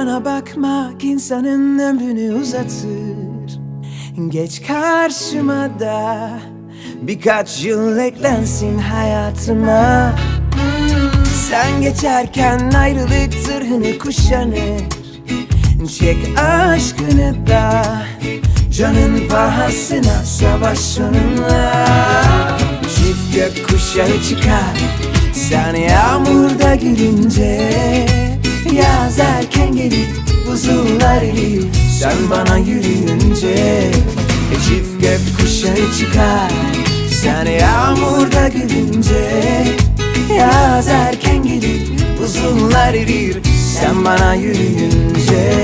Bana bakmak insanın ömrünü uzatır. Geç karşıma da Birkaç yıl eklensin hayatıma. Sen geçerken ayrılık zırhını kuşanır. Çek aşkını da Canın pahasına savaş onunla Çift gökkuşağı çıkar Sen yağmurda gülünce erir Sen bana yürüyünce e, Çift gökkuşağı çıkar. Sen yağmurda gülünce Yaz erken gelir Buzullar erir. Sen bana yürüyünce